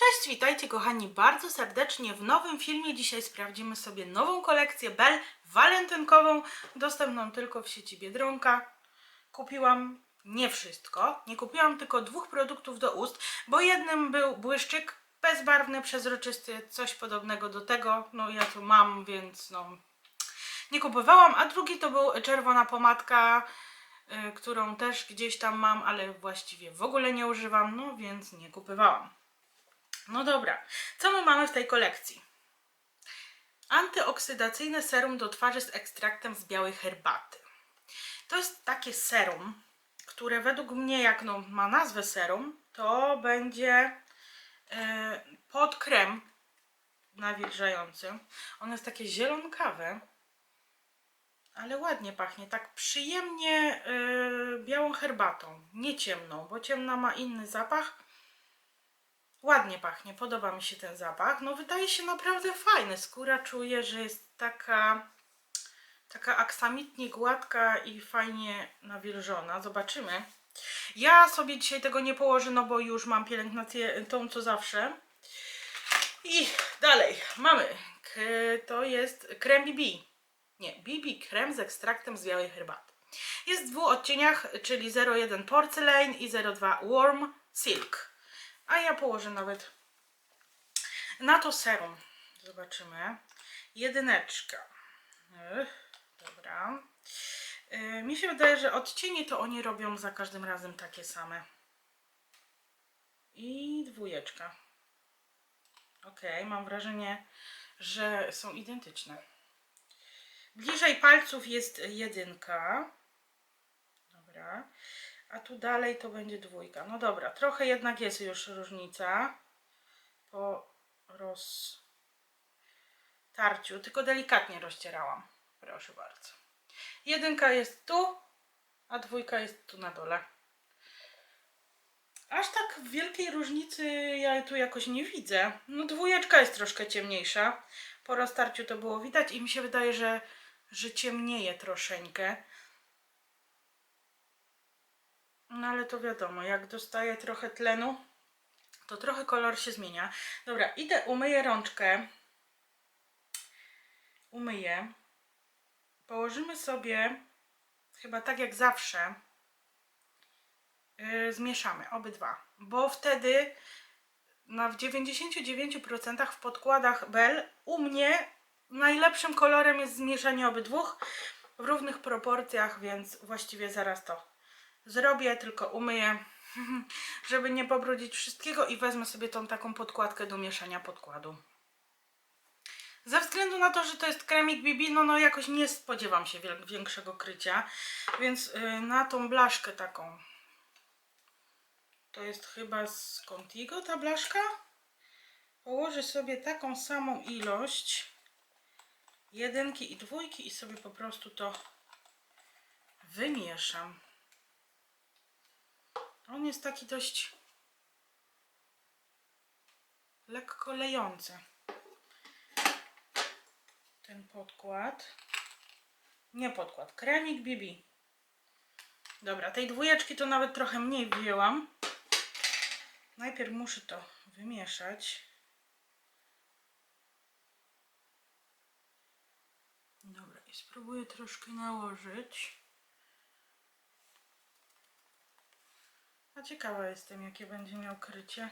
Cześć, witajcie kochani bardzo serdecznie w nowym filmie. Dzisiaj sprawdzimy sobie nową kolekcję Bell walentynkową, dostępną tylko w sieci Biedronka. Kupiłam nie wszystko, nie kupiłam tylko dwóch produktów do ust, bo jednym był błyszczyk bezbarwny, przezroczysty, coś podobnego do tego. No ja to mam, więc no nie kupowałam, a drugi to był czerwona pomadka, y, którą też gdzieś tam mam, ale właściwie w ogóle nie używam, no więc nie kupowałam. No dobra, co my mamy w tej kolekcji? Antyoksydacyjne serum do twarzy z ekstraktem z białej herbaty. To jest takie serum, które według mnie, jak no, ma nazwę serum, to będzie e, pod krem nawilżający. Ono jest takie zielonkawe, ale ładnie pachnie, tak przyjemnie e, białą herbatą, nie ciemną, bo ciemna ma inny zapach. Ładnie pachnie, podoba mi się ten zapach. No wydaje się naprawdę fajny. Skóra czuję, że jest taka taka aksamitnie gładka i fajnie nawilżona. Zobaczymy. Ja sobie dzisiaj tego nie położę, no bo już mam pielęgnację tą co zawsze. I dalej mamy. To jest krem BB. Nie, BB krem z ekstraktem z białej herbaty. Jest w dwóch odcieniach, czyli 01 Porcelain i 02 Warm Silk. A ja położę nawet na to serum. Zobaczymy. Jedyneczka. Ech, dobra. Yy, mi się wydaje, że odcienie to oni robią za każdym razem takie same. I dwójeczka. Ok, mam wrażenie, że są identyczne. Bliżej palców jest jedynka. Dobra. A tu dalej to będzie dwójka. No dobra, trochę jednak jest już różnica po roztarciu, tylko delikatnie rozcierałam. Proszę bardzo. Jedynka jest tu, a dwójka jest tu na dole. Aż tak wielkiej różnicy ja tu jakoś nie widzę. No dwójeczka jest troszkę ciemniejsza. Po roztarciu to było widać i mi się wydaje, że, że ciemnieje troszeczkę. No ale to wiadomo, jak dostaję trochę tlenu, to trochę kolor się zmienia. Dobra, idę, umyję rączkę. Umyję. Położymy sobie, chyba tak jak zawsze, yy, zmieszamy obydwa, bo wtedy na w 99% w podkładach Bell u mnie najlepszym kolorem jest zmieszanie obydwóch w równych proporcjach, więc właściwie zaraz to zrobię, tylko umyję, żeby nie pobrudzić wszystkiego i wezmę sobie tą taką podkładkę do mieszania podkładu. Ze względu na to, że to jest kremik BB, no, no jakoś nie spodziewam się większego krycia, więc yy, na tą blaszkę taką, to jest chyba z Contigo ta blaszka, położę sobie taką samą ilość jedynki i dwójki i sobie po prostu to wymieszam. On jest taki dość lekko lejący. Ten podkład. Nie podkład, kremik BB. Dobra, tej dwójeczki to nawet trochę mniej wzięłam. Najpierw muszę to wymieszać. Dobra, i spróbuję troszkę nałożyć. A ciekawa jestem, jakie będzie miał krycie.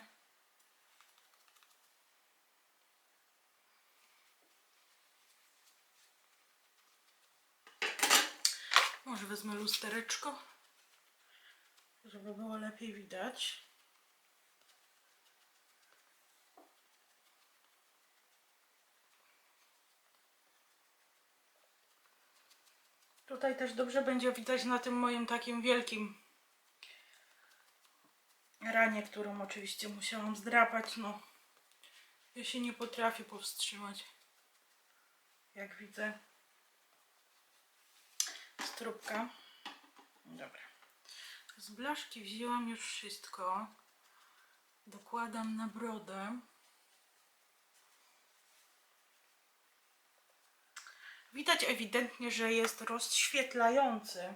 Może wezmę lustereczko, żeby było lepiej widać. Tutaj też dobrze będzie widać na tym moim takim wielkim ranie, którą oczywiście musiałam zdrapać, no ja się nie potrafię powstrzymać. Jak widzę. Strubka. Dobra. Z blaszki wzięłam już wszystko. Dokładam na brodę. Widać ewidentnie, że jest rozświetlający.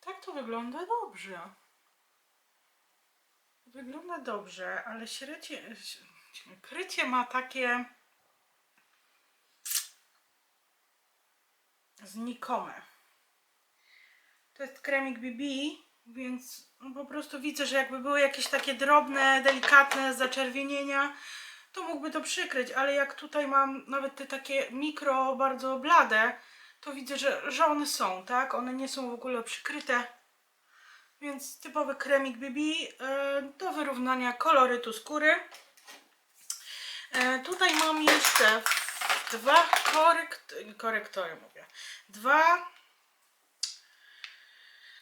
tak to wygląda dobrze. Wygląda dobrze, ale średnie, krycie ma takie znikome. To jest kremik BB, więc po prostu widzę, że jakby były jakieś takie drobne, delikatne zaczerwienienia, to mógłby to przykryć, ale jak tutaj mam nawet te takie mikro, bardzo blade, to widzę, że, że one są, tak? One nie są w ogóle przykryte. Więc typowy kremik BB e, do wyrównania kolorytu skóry. E, tutaj mam jeszcze dwa korekt, korektory, mówię. Dwa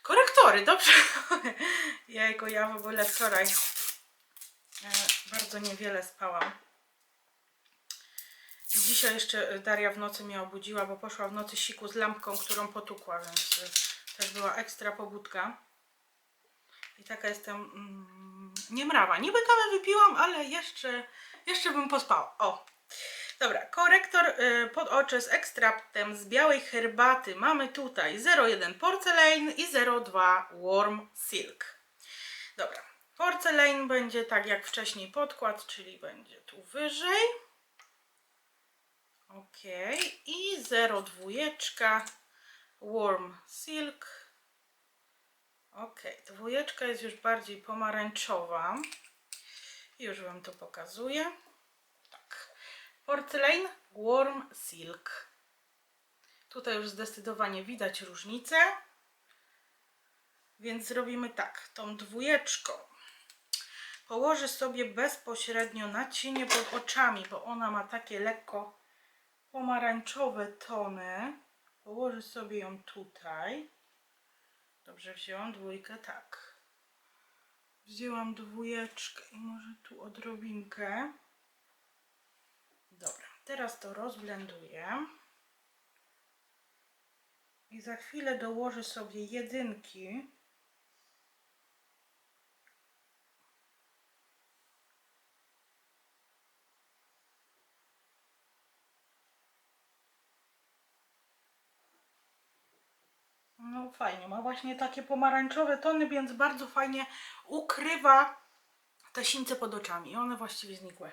korektory, dobrze? Jajko, ja w ogóle wczoraj e, bardzo niewiele spałam. Dzisiaj jeszcze Daria w nocy mnie obudziła, bo poszła w nocy siku z lampką, którą potukła, więc też była ekstra pobudka. I taka jestem mm, niemrawa. Niby kawę wypiłam, ale jeszcze, jeszcze bym pospała. O! Dobra, korektor y, pod oczy z ekstraktem z białej herbaty mamy tutaj 01 Porcelain i 02 Warm Silk. Dobra, Porcelain będzie tak jak wcześniej podkład, czyli będzie tu wyżej. Ok, i 02 Warm Silk. Ok, dwójeczka jest już bardziej pomarańczowa. Już Wam to pokazuję. Tak. Porcelain Warm Silk. Tutaj już zdecydowanie widać różnicę. Więc zrobimy tak. Tą dwójeczką położę sobie bezpośrednio na cienie pod oczami, bo ona ma takie lekko pomarańczowe tony. Położę sobie ją tutaj. Dobrze wzięłam dwójkę, tak. Wzięłam dwójeczkę i może tu odrobinkę. Dobra, teraz to rozblenduję. I za chwilę dołożę sobie jedynki. No fajnie, ma właśnie takie pomarańczowe tony, więc bardzo fajnie ukrywa te sińce pod oczami. I one właściwie znikły.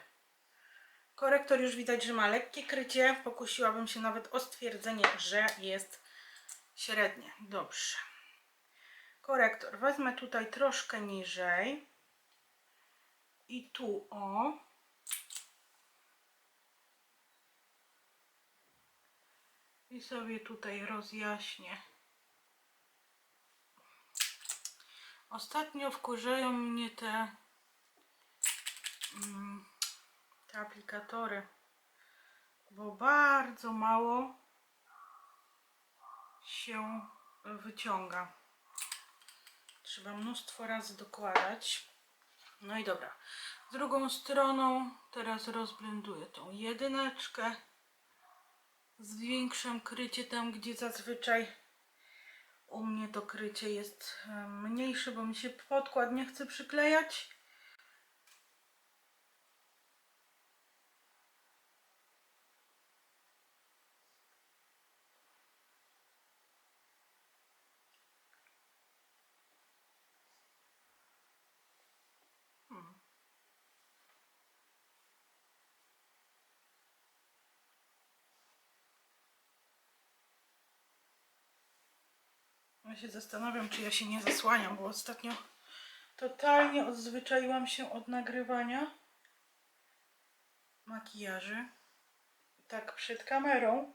Korektor już widać, że ma lekkie krycie. Pokusiłabym się nawet o stwierdzenie, że jest średnie. Dobrze. Korektor wezmę tutaj troszkę niżej. I tu o. I sobie tutaj rozjaśnię. Ostatnio wkurzają mnie te, mm, te aplikatory, bo bardzo mało się wyciąga. Trzeba mnóstwo razy dokładać. No i dobra. Drugą stroną teraz rozblenduję tą jedyneczkę. Zwiększam krycie tam, gdzie zazwyczaj u mnie to krycie jest e, mniejsze, bo mi się podkład nie chce przyklejać. Się zastanawiam, czy ja się nie zasłaniam, bo ostatnio totalnie odzwyczaiłam się od nagrywania makijaży tak przed kamerą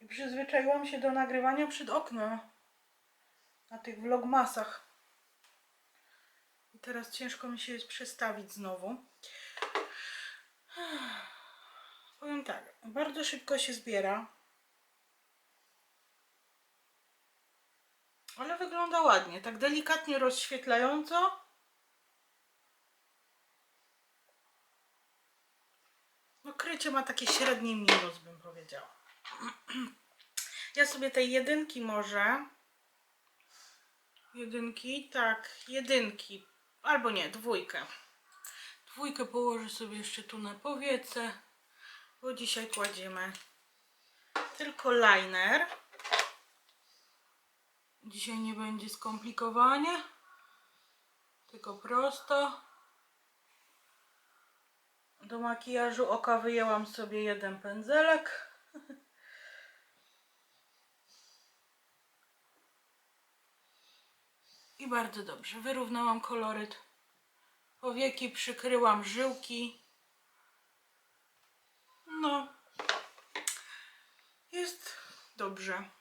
i przyzwyczaiłam się do nagrywania przed oknem na tych vlogmasach. I teraz ciężko mi się jest przestawić znowu. Powiem tak, bardzo szybko się zbiera. Ale wygląda ładnie, tak delikatnie rozświetlająco. No krycie ma takie średnie minus, bym powiedziała. Ja sobie tej jedynki może. Jedynki, tak, jedynki. Albo nie, dwójkę. Dwójkę położę sobie jeszcze tu na powiece, bo dzisiaj kładziemy tylko liner Dzisiaj nie będzie skomplikowanie, tylko prosto. Do makijażu oka wyjęłam sobie jeden pędzelek. I bardzo dobrze. Wyrównałam koloryt. Powieki przykryłam żyłki. No. Jest dobrze.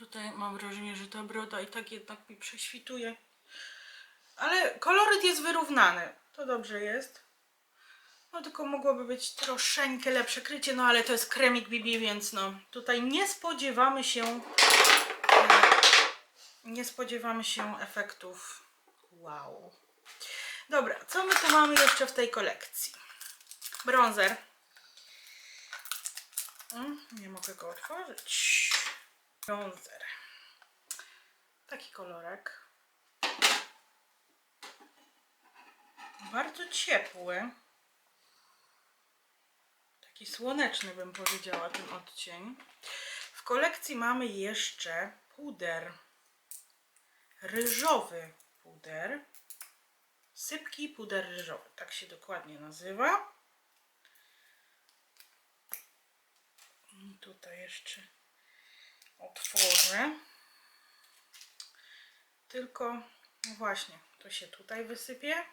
Tutaj mam wrażenie, że ta broda i tak jednak mi prześwituje. Ale koloryt jest wyrównany. To dobrze jest. No tylko mogłoby być troszeczkę lepsze krycie, no ale to jest kremik BB, więc no tutaj nie spodziewamy się e, nie spodziewamy się efektów wow. Dobra, co my tu mamy jeszcze w tej kolekcji? Bronzer. Mm, nie mogę go otworzyć. Bronzer. Taki kolorek. Bardzo ciepły. Taki słoneczny bym powiedziała ten odcień. W kolekcji mamy jeszcze puder. Ryżowy puder. Sypki puder ryżowy. Tak się dokładnie nazywa. Tutaj jeszcze otworzę. Tylko, no właśnie, to się tutaj wysypie.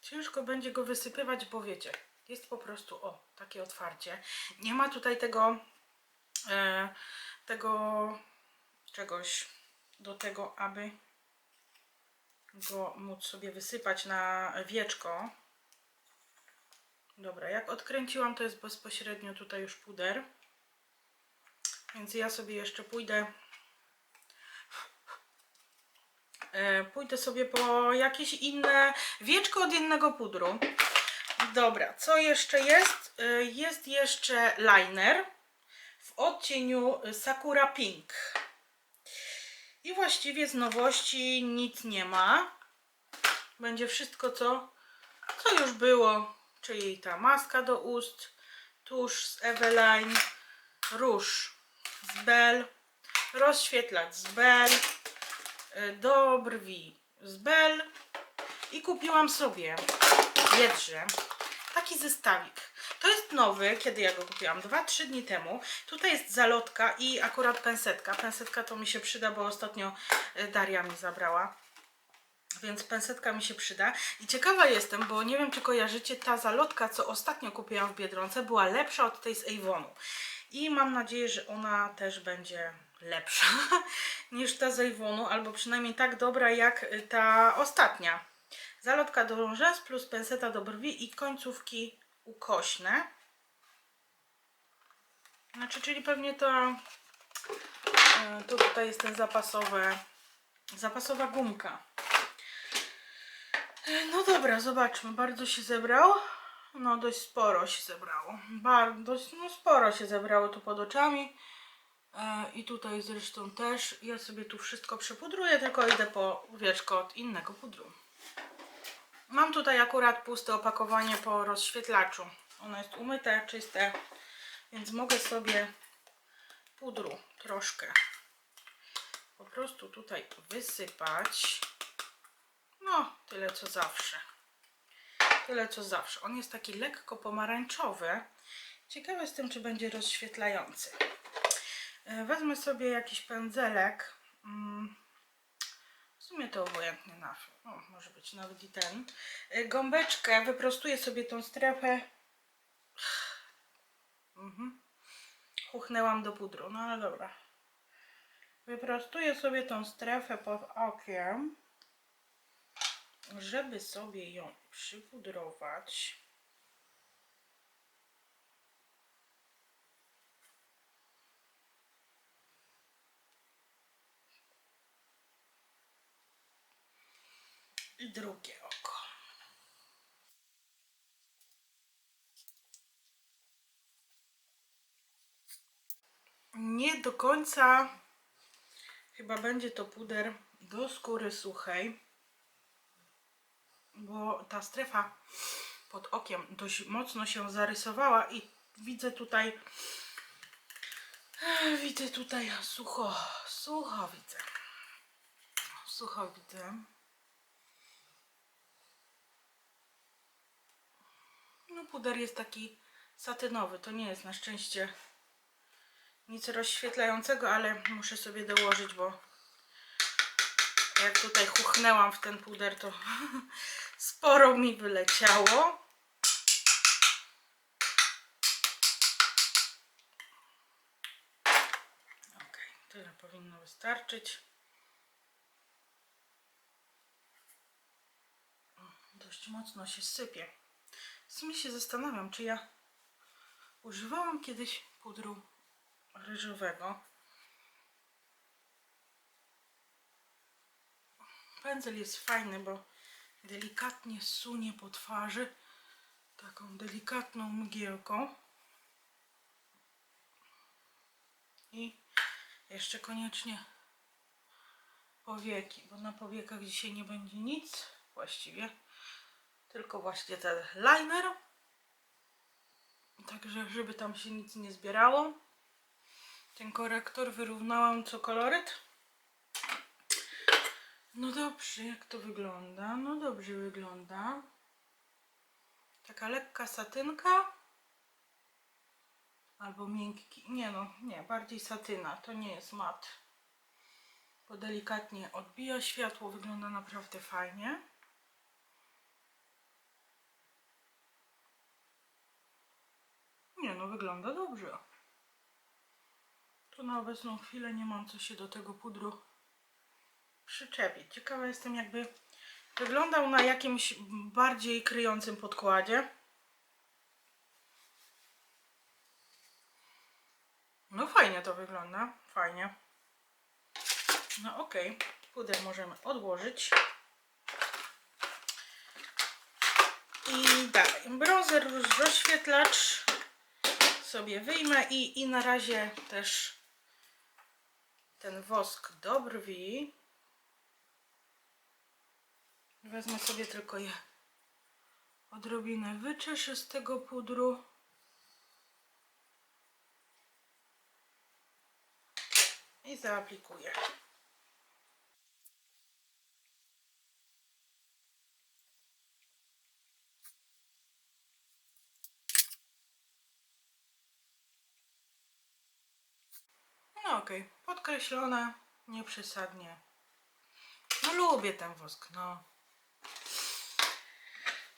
Ciężko będzie go wysypywać, bo wiecie, jest po prostu, o, takie otwarcie. Nie ma tutaj tego, e, tego czegoś do tego, aby go móc sobie wysypać na wieczko. Dobra, jak odkręciłam, to jest bezpośrednio tutaj już puder. Więc ja sobie jeszcze pójdę E, Pójdę sobie po jakieś inne wieczko od innego pudru. Dobra, co jeszcze jest? E, Jest jeszcze liner w odcieniu Sakura Pink. I właściwie z nowości nic nie ma. Będzie wszystko, co, co już było. Czyli ta maska do ust, tusz z Eveline, róż z Bell, rozświetlacz z Bell, y, do brwi z Bell i kupiłam sobie jedrze taki zestawik. To jest nowy, kiedy ja go kupiłam? 2-3 dni temu. Tutaj jest zalotka i akurat pensetka. Pensetka to mi się przyda, bo ostatnio y, Daria mi zabrała. Więc pensetka mi się przyda. I ciekawa jestem, bo nie wiem czy kojarzycie, ta zalotka, co ostatnio kupiłam w Biedronce, była lepsza od tej z Avonu. I mam nadzieję, że ona też będzie lepsza niż ta z Avonu, albo przynajmniej tak dobra jak y, ta ostatnia. Zalotka do rzęs plus penseta do brwi i końcówki ukośne. Znaczy, czyli pewnie to, e, to tutaj jest ten zapasowe, zapasowa gumka. E, No dobra, zobaczmy. Bardzo się zebrał. No dość sporo się zebrało. Bardzo, no sporo się zebrało tu pod oczami. E, I tutaj zresztą też. Ja sobie tu wszystko przepudruję, tylko idę po wieczko od innego pudru. Mam tutaj akurat puste opakowanie po rozświetlaczu. Ono jest umyte, czyste, więc mogę sobie pudru troszkę po prostu tutaj wysypać. No, tyle co zawsze. Tyle co zawsze. On jest taki lekko pomarańczowy. Ciekawe jestem, czy będzie rozświetlający. E, Wezmę sobie jakiś pędzelek. Mm, W sumie to obojętnie na. O, może być nawet i ten. E, Gąbeczkę, wyprostuję sobie tą strefę. Mhm. Do pudru, no ale dobra. Wyprostuję sobie tą strefę pod okiem, żeby sobie ją przypudrować. I drugie oko. Nie do końca chyba będzie to puder do skóry suchej, bo ta strefa pod okiem dość mocno się zarysowała i widzę tutaj Ech, Widzę tutaj sucho, sucho widzę. Sucho widzę. No puder jest taki satynowy, to nie jest na szczęście nic rozświetlającego, ale muszę sobie dołożyć, bo jak tutaj chuchnęłam w ten puder, to sporo mi wyleciało. Ok, tyle powinno wystarczyć. Dość mocno się sypie. W sumie się zastanawiam, czy ja używałam kiedyś pudru ryżowego. Pędzel jest fajny, bo delikatnie sunie po twarzy taką delikatną mgiełką. I jeszcze koniecznie powieki, bo na powiekach dzisiaj nie będzie nic właściwie, tylko właśnie ten liner. Także, żeby tam się nic nie zbierało. Ten korektor wyrównałam co koloryt. No dobrze, jak to wygląda? No dobrze wygląda. Taka lekka satynka. Albo miękki. Nie no, nie, bardziej satyna. To nie jest mat. Bo delikatnie odbija światło. Wygląda naprawdę fajnie. Nie no, wygląda dobrze. Tu na obecną chwilę nie mam co się do tego pudru przyczepić. Ciekawa jestem jakby wyglądał na jakimś bardziej kryjącym podkładzie. No fajnie to wygląda, fajnie. No okej, puder możemy odłożyć. I dalej, bronzer, rozświetlacz sobie wyjmę i, i na razie też ten wosk do brwi. Wezmę sobie tylko je odrobinę wyczeszę z tego pudru. I zaaplikuję. No okej, podkreślone, nieprzesadnie. No lubię ten wosk, no.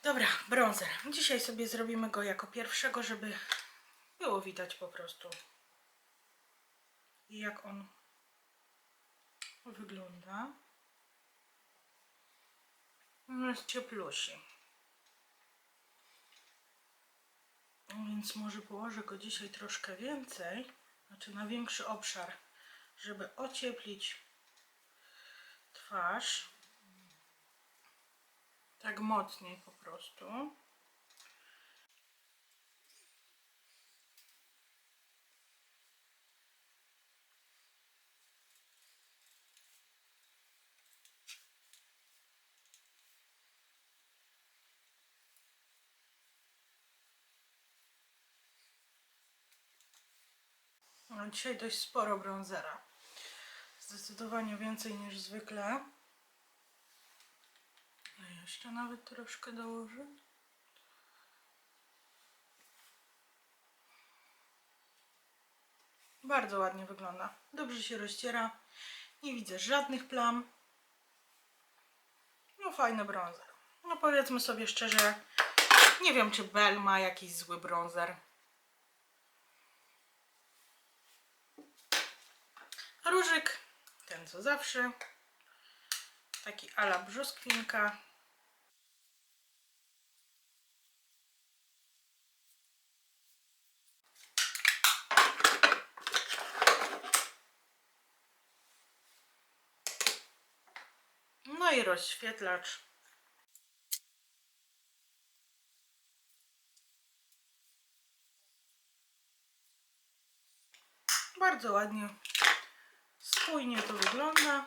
Dobra, bronzer. Dzisiaj sobie zrobimy go jako pierwszego, żeby było widać po prostu jak on wygląda. No jest cieplusi. Więc może położę go dzisiaj troszkę więcej, znaczy na większy obszar, żeby ocieplić twarz. Tak mocniej po prostu. Mam dzisiaj dość sporo bronzera. Zdecydowanie więcej niż zwykle. A jeszcze nawet troszkę dołożę. Bardzo ładnie wygląda. Dobrze się rozciera. Nie widzę żadnych plam. No fajny bronzer. No powiedzmy sobie szczerze, nie wiem czy Bell ma jakiś zły bronzer. Różyk, ten co zawsze. Taki ala brzoskwinka. I rozświetlacz. Bardzo ładnie, spójnie to wygląda.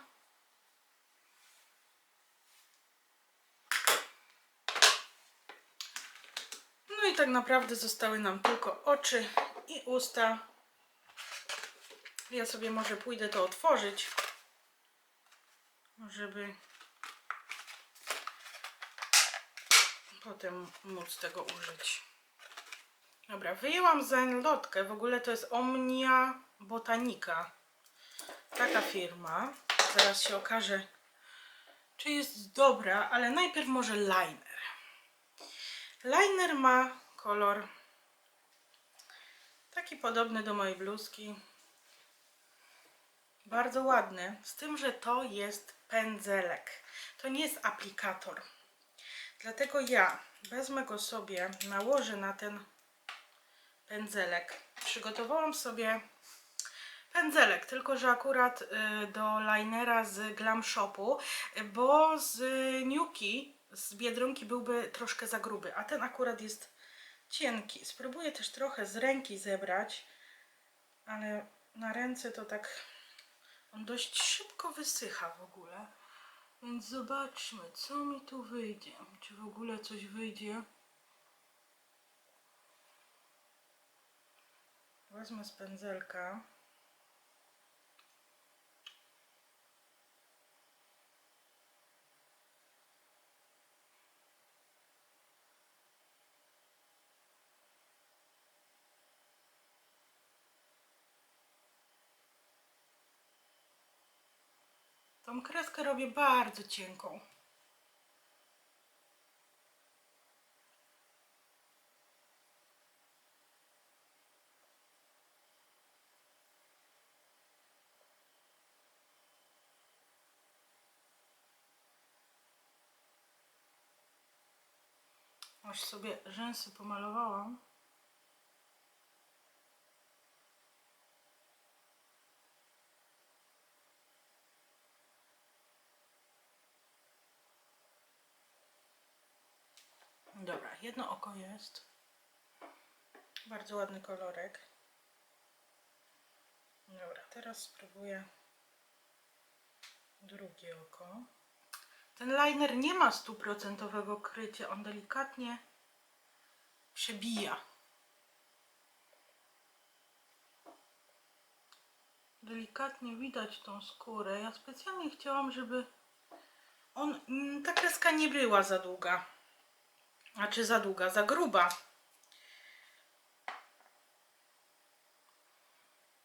No i tak naprawdę zostały nam tylko oczy i usta. Ja sobie może pójdę to otworzyć, żeby potem móc tego użyć. Dobra, wyjęłam zalotkę. W ogóle to jest Omnia Botanica. Taka firma. Zaraz się okaże, czy jest dobra, ale najpierw może liner. Liner ma kolor taki podobny do mojej bluzki. Bardzo ładny, z tym, że to jest pędzelek. To nie jest aplikator. Dlatego ja wezmę go sobie, nałożę na ten pędzelek. Przygotowałam sobie pędzelek, tylko że akurat y, do linera z Glam Shopu, bo z Niuki, z Biedronki byłby troszkę za gruby, a ten akurat jest cienki. Spróbuję też trochę z ręki zebrać, ale na ręce to tak on dość szybko wysycha w ogóle. Więc zobaczmy, co mi tu wyjdzie. Czy w ogóle coś wyjdzie? Wezmę z pędzelka. Tą kreskę robię bardzo cienką. Aż sobie rzęsy pomalowałam. Dobra, jedno oko jest. Bardzo ładny kolorek. Dobra, teraz spróbuję drugie oko. Ten liner nie ma stuprocentowego krycia, on delikatnie przebija. Delikatnie widać tą skórę. Ja specjalnie chciałam, żeby on, mm, ta kreska nie była za długa. Znaczy za długa, za gruba.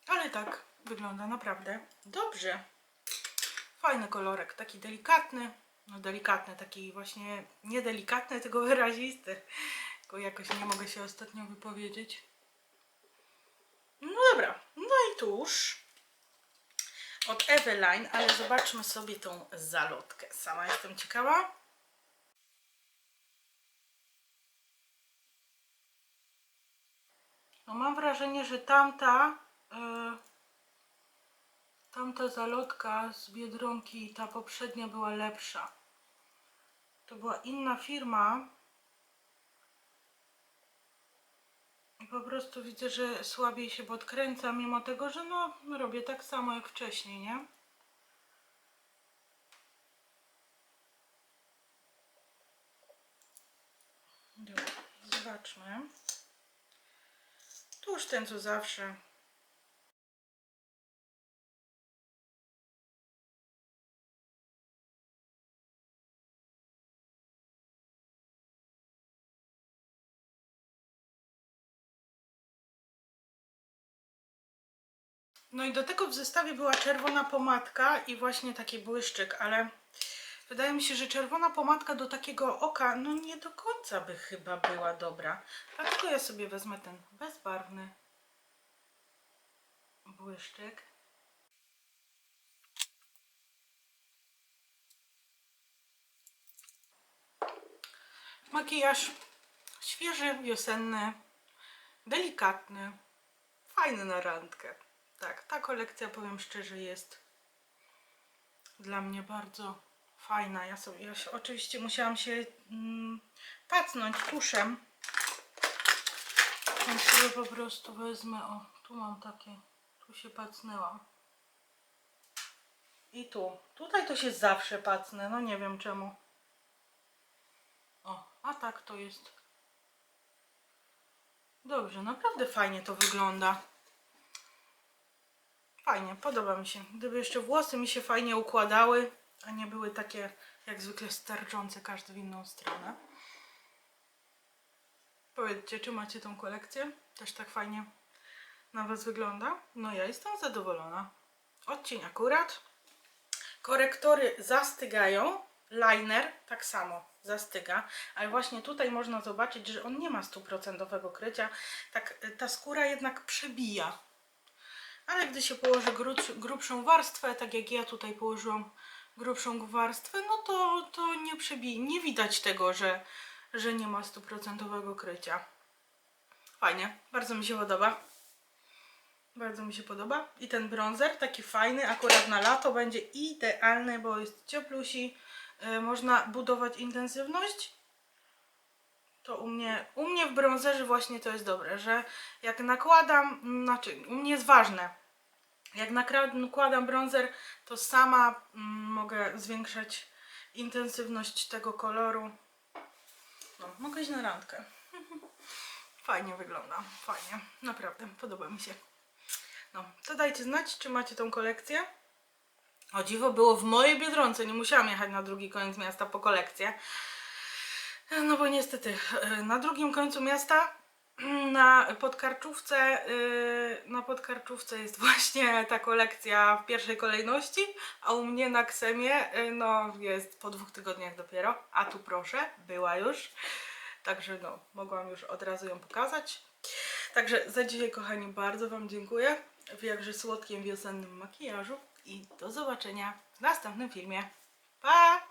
Ale tak wygląda naprawdę dobrze. Fajny kolorek, taki delikatny. No delikatny, taki właśnie niedelikatny, tylko wyrazisty. Tylko jakoś nie mogę się ostatnio wypowiedzieć. No dobra, no i tuż od Eveline, ale zobaczmy sobie tą zalotkę. Sama jestem ciekawa. No mam wrażenie, że tamta y, tamta zalotka z Biedronki, ta poprzednia była lepsza. To była inna firma. I po prostu widzę, że słabiej się podkręca, mimo tego, że no robię tak samo jak wcześniej, nie? Zobaczmy. Tuż ten co zawsze. No i do tego w zestawie była czerwona pomadka i właśnie taki błyszczyk, ale wydaje mi się, że czerwona pomadka do takiego oka, no nie do końca by chyba była dobra. Dlatego ja sobie wezmę ten bezbarwny błyszczyk. Makijaż świeży, wiosenny, delikatny, fajny na randkę. Tak, ta kolekcja, powiem szczerze, jest dla mnie bardzo fajna. Ja sobie, ja się, oczywiście musiałam się mm, pacnąć tuszem. Więc sobie po prostu wezmę, o, tu mam takie, tu się pacnęłam. I tu. Tutaj to się zawsze pacnę, no nie wiem czemu. O, a tak to jest. Dobrze, naprawdę fajnie to wygląda. Fajnie, podoba mi się. Gdyby jeszcze włosy mi się fajnie układały, a nie były takie jak zwykle sterczące każdy w inną stronę. Powiedzcie, czy macie tą kolekcję? Też tak fajnie na Was wygląda? No ja jestem zadowolona. Odcień akurat. Korektory zastygają. Liner tak samo zastyga, ale właśnie tutaj można zobaczyć, że on nie ma stuprocentowego krycia. Tak ta skóra jednak przebija. Ale gdy się położy grubsz, grubszą warstwę, tak jak ja tutaj położyłam grubszą warstwę, no to, to nie przebije. Nie widać tego, że, że nie ma stuprocentowego krycia. Fajnie, bardzo mi się podoba. Bardzo mi się podoba. I ten bronzer, taki fajny, akurat na lato będzie idealny, bo jest cieplusi. Yy, można budować intensywność. To u mnie, u mnie w bronzerze właśnie to jest dobre, że jak nakładam, znaczy u mnie jest ważne, jak nakładam bronzer, to sama mm, mogę zwiększać intensywność tego koloru. No, mogę iść na randkę. Fajnie wygląda, fajnie, naprawdę, podoba mi się. No, to dajcie znać, czy macie tą kolekcję. O dziwo, było w mojej Biedronce, nie musiałam jechać na drugi koniec miasta po kolekcję. No bo niestety, e, na drugim końcu miasta, na podkarczówce, y, na podkarczówce jest właśnie ta kolekcja w pierwszej kolejności, a u mnie na Ksemie, y, no jest po dwóch tygodniach dopiero, a tu proszę, była już. Także no, mogłam już od razu ją pokazać. Także za dzisiaj, kochani, bardzo Wam dziękuję w jakże słodkim wiosennym makijażu i do zobaczenia w następnym filmie. Pa!